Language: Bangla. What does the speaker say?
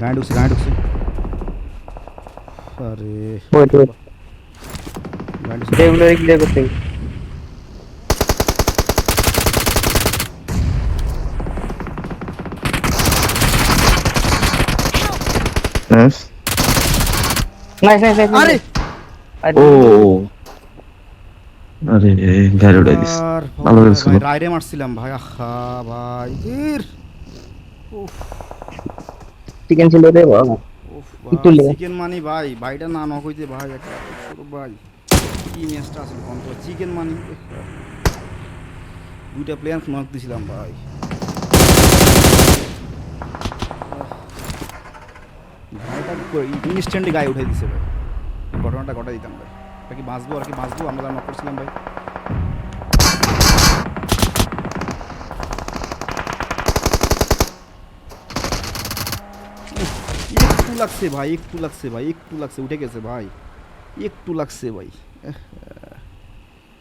গায়ে ঢুকছে গায়ে ঢুকছে আরে ওয়েট ওয়েট গায়ে ঢুকছে এগুলো ক্লিয়ার করতে. নাইস নাইস নাইস আরে ও আরে গাড়ি উড়াই দিস ভালো করেছিল। ভাই, রাইডে মারছিলাম ভাই আহা ভাই উফ চিকেন ছিল রে বাবা। উফ একটু লে। চিকেন মানি ভাই ভাইটা না নক হইতে ভাই একটা ছোট ভাই। কি ম্যাচটা আসলে কন্ট্রোল চিকেন মানি দুইটা প্লেয়ার নক দিছিলাম ভাই। ভাইটা ইনস্ট্যান্টলি গায়ে উঠে দিছে ভাই। ঘটনাটা ঘটা দিতাম ভাই। কি বাঁচবো আর কি বাঁচবো? আমরা নক করছিলাম ভাই। একটু লাগছে ভাই একটু লাগছে ভাই একটু লাগছে উঠে গেছে ভাই একটু লাগছে ভাই এহ,